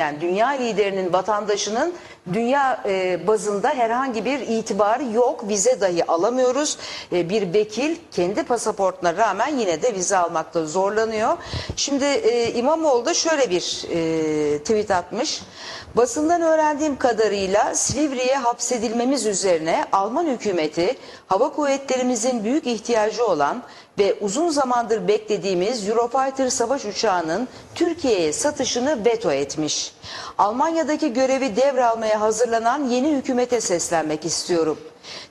Yani dünya liderinin vatandaşının dünya e, bazında herhangi bir itibarı yok. Vize dahi alamıyoruz. E, bir vekil kendi pasaportuna rağmen yine de vize almakta zorlanıyor. Şimdi e, İmamoğlu da şöyle bir e, tweet atmış. Basından öğrendiğim kadarıyla Silivri'ye hapsedilmemiz üzerine Alman hükümeti hava kuvvetlerimizin büyük ihtiyacı olan ve uzun zamandır beklediğimiz Eurofighter savaş uçağının Türkiye'ye satışını veto etmiş. Almanya'daki görevi devralmaya hazırlanan yeni hükümete seslenmek istiyorum.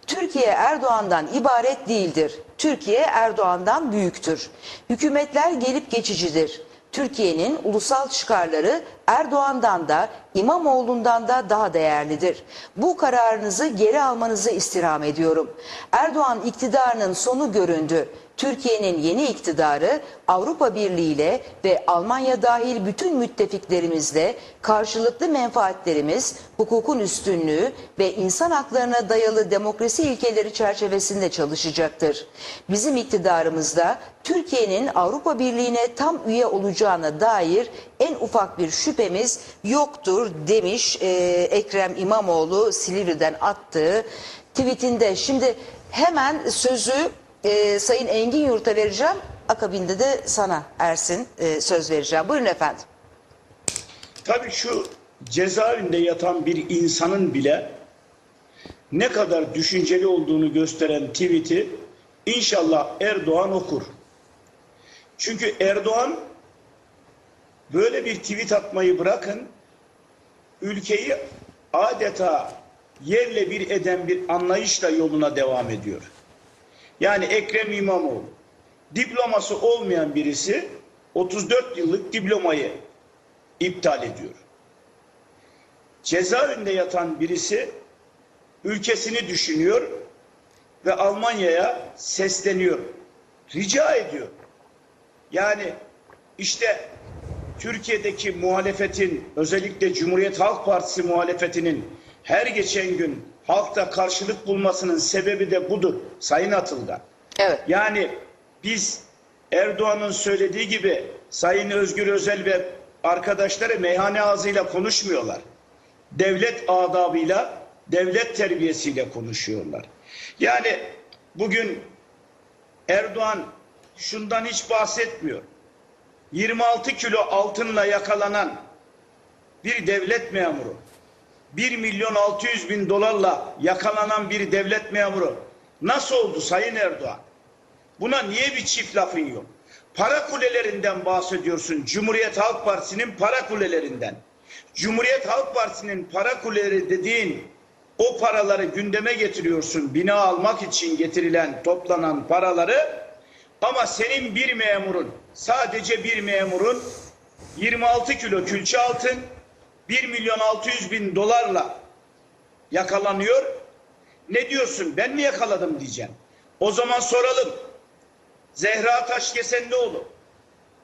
Türkiye Erdoğan'dan ibaret değildir. Türkiye Erdoğan'dan büyüktür. Hükümetler gelip geçicidir. Türkiye'nin ulusal çıkarları Erdoğan'dan da İmamoğlu'ndan da daha değerlidir. Bu kararınızı geri almanızı istirham ediyorum. Erdoğan iktidarının sonu göründü. Türkiye'nin yeni iktidarı Avrupa Birliği ile ve Almanya dahil bütün müttefiklerimizle karşılıklı menfaatlerimiz, hukukun üstünlüğü ve insan haklarına dayalı demokrasi ilkeleri çerçevesinde çalışacaktır. Bizim iktidarımızda Türkiye'nin Avrupa Birliği'ne tam üye olacağına dair en ufak bir şüphemiz yoktur demiş e, Ekrem İmamoğlu Silivri'den attığı tweetinde. Şimdi hemen sözü e, Sayın Engin Yurt'a vereceğim. Akabinde de sana Ersin e, söz vereceğim. Buyurun efendim. Tabii şu cezaevinde yatan bir insanın bile ne kadar düşünceli olduğunu gösteren tweet'i inşallah Erdoğan okur. Çünkü Erdoğan böyle bir tweet atmayı bırakın ülkeyi adeta yerle bir eden bir anlayışla yoluna devam ediyor. Yani Ekrem İmamoğlu diploması olmayan birisi 34 yıllık diplomayı iptal ediyor. Cezaevinde yatan birisi ülkesini düşünüyor ve Almanya'ya sesleniyor. Rica ediyor. Yani işte Türkiye'deki muhalefetin özellikle Cumhuriyet Halk Partisi muhalefetinin her geçen gün halkta karşılık bulmasının sebebi de budur Sayın Atılgan. Evet. Yani biz Erdoğan'ın söylediği gibi Sayın Özgür Özel ve arkadaşları meyhane ağzıyla konuşmuyorlar. Devlet adabıyla, devlet terbiyesiyle konuşuyorlar. Yani bugün Erdoğan şundan hiç bahsetmiyor. 26 kilo altınla yakalanan bir devlet memuru, 1 milyon 600 bin dolarla yakalanan bir devlet memuru nasıl oldu Sayın Erdoğan? Buna niye bir çift lafın yok? Para kulelerinden bahsediyorsun. Cumhuriyet Halk Partisi'nin para kulelerinden. Cumhuriyet Halk Partisi'nin para kuleleri dediğin o paraları gündeme getiriyorsun. Bina almak için getirilen, toplanan paraları ama senin bir memurun, sadece bir memurun 26 kilo külçe altın 1 milyon 600 bin dolarla yakalanıyor. Ne diyorsun? Ben mi yakaladım diyeceğim. O zaman soralım. Zehra Taşkesenoğlu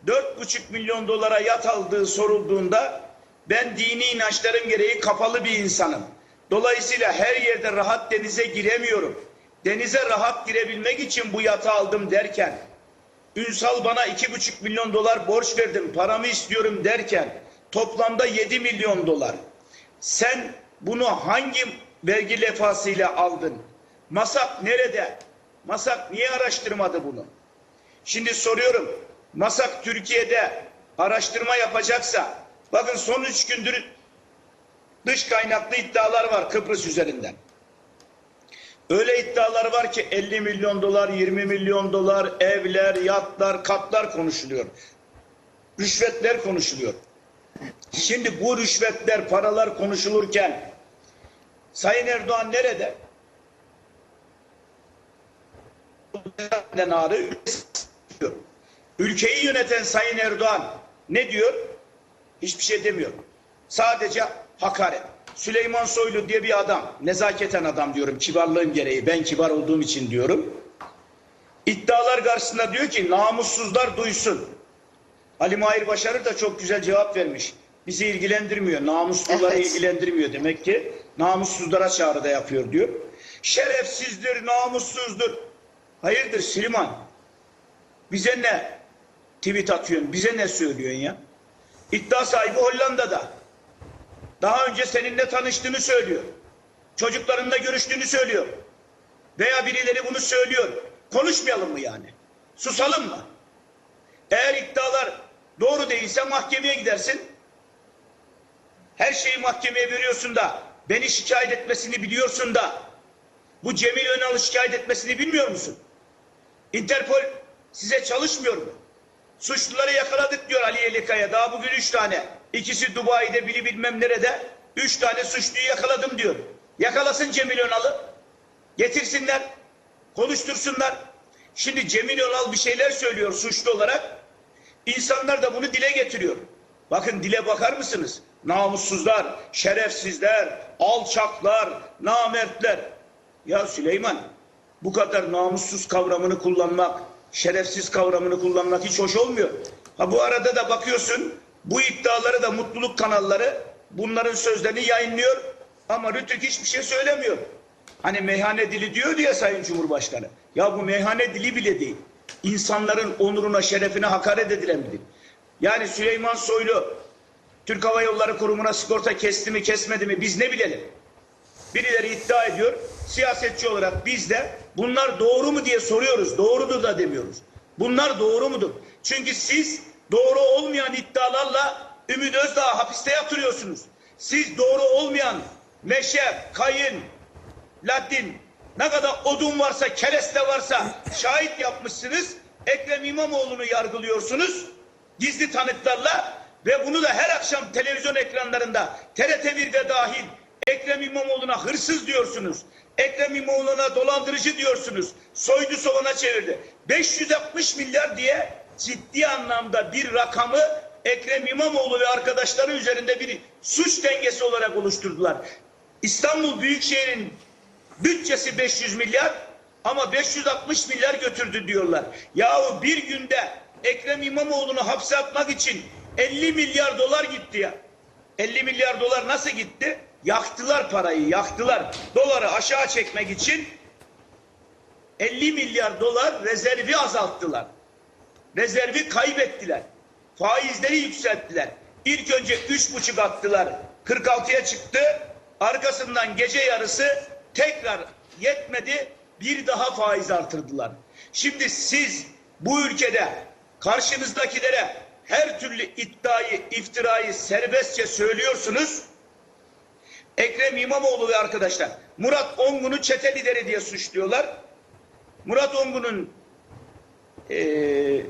4,5 milyon dolara yat aldığı sorulduğunda ben dini inançlarım gereği kapalı bir insanım. Dolayısıyla her yerde rahat denize giremiyorum. Denize rahat girebilmek için bu yatı aldım derken Ünsal bana 2,5 milyon dolar borç verdim paramı istiyorum derken toplamda 7 milyon dolar. Sen bunu hangi vergi lefasıyla aldın? Masak nerede? Masak niye araştırmadı bunu? Şimdi soruyorum. Masak Türkiye'de araştırma yapacaksa bakın son üç gündür dış kaynaklı iddialar var Kıbrıs üzerinden. Öyle iddialar var ki 50 milyon dolar, 20 milyon dolar, evler, yatlar, katlar konuşuluyor. Rüşvetler konuşuluyor. Şimdi bu rüşvetler, paralar konuşulurken Sayın Erdoğan nerede? Ülkeyi yöneten Sayın Erdoğan ne diyor? Hiçbir şey demiyor. Sadece hakaret. Süleyman Soylu diye bir adam, nezaketen adam diyorum kibarlığım gereği, ben kibar olduğum için diyorum. İddialar karşısında diyor ki namussuzlar duysun. Ali Mahir Başarır da çok güzel cevap vermiş. Bizi ilgilendirmiyor, namusluları Evet. ilgilendirmiyor demek ki. Namussuzlara çağrıda yapıyor diyor. Şerefsizdir, namussuzdur. Hayırdır Süleyman? Bize ne tweet atıyorsun? Bize ne söylüyorsun ya? İddia sahibi Hollanda'da. Daha önce seninle tanıştığını söylüyor. Çocuklarınla görüştüğünü söylüyor. Veya birileri bunu söylüyor. Konuşmayalım mı yani? Susalım mı? Eğer iddialar doğru değilse mahkemeye gidersin. Her şeyi mahkemeye veriyorsun da beni şikayet etmesini biliyorsun da bu Cemil Önal'ı şikayet etmesini bilmiyor musun? Interpol size çalışmıyor mu? Suçluları yakaladık diyor Ali Yelikaya. Daha bugün üç tane. İkisi Dubai'de biri bilmem nerede. Üç tane suçluyu yakaladım diyor. Yakalasın Cemil Önal'ı. Getirsinler. Konuştursunlar. Şimdi Cemil Önal bir şeyler söylüyor suçlu olarak. İnsanlar da bunu dile getiriyor. Bakın dile bakar mısınız? Namussuzlar, şerefsizler, alçaklar, namertler. Ya Süleyman bu kadar namussuz kavramını kullanmak, şerefsiz kavramını kullanmak hiç hoş olmuyor. Ha bu arada da bakıyorsun bu iddiaları da mutluluk kanalları bunların sözlerini yayınlıyor ama Rütük hiçbir şey söylemiyor. Hani meyhane dili diyor diye Sayın Cumhurbaşkanı. Ya bu meyhane dili bile değil. İnsanların onuruna, şerefine hakaret dil. Yani Süleyman Soylu Türk Hava Yolları Kurumu'na sigorta kesti mi kesmedi mi biz ne bilelim. Birileri iddia ediyor. Siyasetçi olarak biz de bunlar doğru mu diye soruyoruz. Doğrudur da demiyoruz. Bunlar doğru mudur? Çünkü siz doğru olmayan iddialarla Ümit Özdağ hapiste yatırıyorsunuz. Siz doğru olmayan meşe, kayın, Latin ne kadar odun varsa, kereste varsa şahit yapmışsınız. Ekrem İmamoğlu'nu yargılıyorsunuz. Gizli tanıklarla ve bunu da her akşam televizyon ekranlarında TRT 1'de dahil Ekrem İmamoğlu'na hırsız diyorsunuz. Ekrem İmamoğlu'na dolandırıcı diyorsunuz. Soydu soğana çevirdi. 560 milyar diye ciddi anlamda bir rakamı Ekrem İmamoğlu ve arkadaşları üzerinde bir suç dengesi olarak oluşturdular. İstanbul Büyükşehir'in bütçesi 500 milyar ama 560 milyar götürdü diyorlar. Yahu bir günde Ekrem İmamoğlu'nu hapse atmak için 50 milyar dolar gitti ya. 50 milyar dolar nasıl gitti? Yaktılar parayı, yaktılar. Doları aşağı çekmek için 50 milyar dolar rezervi azalttılar. Rezervi kaybettiler. Faizleri yükselttiler. İlk önce üç buçuk attılar. 46'ya çıktı. Arkasından gece yarısı tekrar yetmedi. Bir daha faiz artırdılar. Şimdi siz bu ülkede karşınızdakilere her türlü iddiayı, iftirayı serbestçe söylüyorsunuz. Ekrem İmamoğlu ve arkadaşlar Murat Ongun'u çete lideri diye suçluyorlar. Murat Ongun'un eee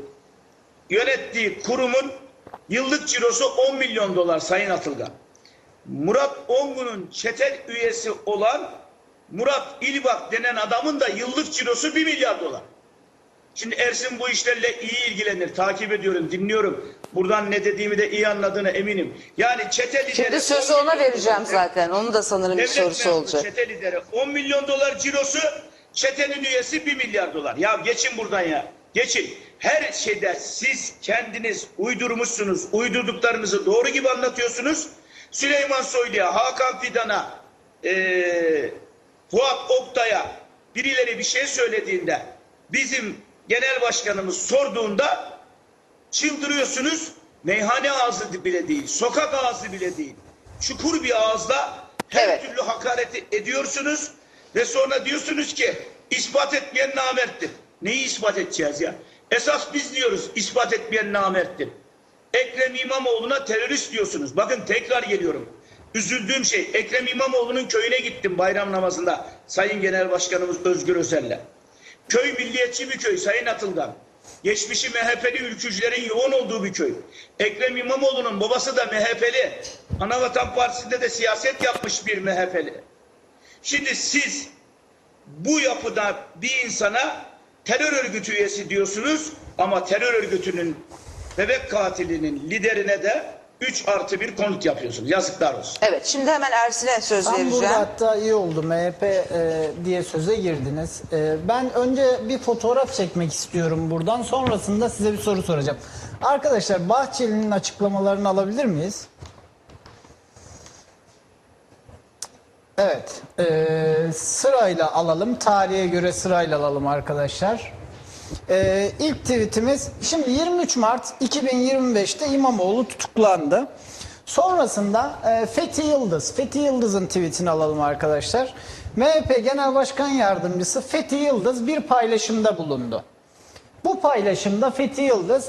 yönettiği kurumun yıllık cirosu 10 milyon dolar Sayın Atılgan. Murat Ongun'un çete üyesi olan Murat İlbak denen adamın da yıllık cirosu 1 milyar dolar. Şimdi Ersin bu işlerle iyi ilgilenir. Takip ediyorum, dinliyorum. Buradan ne dediğimi de iyi anladığına eminim. Yani çete lideri... Şimdi 10 sözü ona vereceğim dolar- zaten. Onun da sanırım bir sorusu olacak. Çete lideri 10 milyon dolar cirosu, çetenin üyesi 1 milyar dolar. Ya geçin buradan ya. Geçin. Her şeyde siz kendiniz uydurmuşsunuz. Uydurduklarınızı doğru gibi anlatıyorsunuz. Süleyman Soylu'ya, Hakan Fidan'a, eee Fuat Oktay'a birileri bir şey söylediğinde bizim genel başkanımız sorduğunda çıldırıyorsunuz. Meyhane ağzı bile değil, sokak ağzı bile değil. Çukur bir ağızla her Evet. türlü hakareti ediyorsunuz ve sonra diyorsunuz ki ispat etmeyen namerttir. Neyi ispat edeceğiz ya? Esas biz diyoruz ispat etmeyen namerttir. Ekrem İmamoğlu'na terörist diyorsunuz. Bakın tekrar geliyorum. Üzüldüğüm şey Ekrem İmamoğlu'nun köyüne gittim bayram namazında Sayın Genel Başkanımız Özgür Özel'le. Köy milliyetçi bir köy Sayın Atılgan. Geçmişi MHP'li ülkücülerin yoğun olduğu bir köy. Ekrem İmamoğlu'nun babası da MHP'li. Anavatan Partisi'nde de siyaset yapmış bir MHP'li. Şimdi siz bu yapıda bir insana terör örgütü üyesi diyorsunuz ama terör örgütünün bebek katilinin liderine de 3 artı 1 konut yapıyorsunuz. Yazıklar olsun. Evet şimdi hemen Ersin'e söz Tam vereceğim. burada hatta iyi oldu MHP e, diye söze girdiniz. E, ben önce bir fotoğraf çekmek istiyorum buradan. Sonrasında size bir soru soracağım. Arkadaşlar Bahçeli'nin açıklamalarını alabilir miyiz? Evet. e, sırayla alalım. Tarihe göre sırayla alalım arkadaşlar. E, ilk tweetimiz şimdi 23 Mart 2025'te İmamoğlu tutuklandı. Sonrasında e, Fethi Yıldız, Fethi Yıldız'ın tweetini alalım arkadaşlar. MHP Genel Başkan Yardımcısı Fethi Yıldız bir paylaşımda bulundu. Bu paylaşımda Fethi Yıldız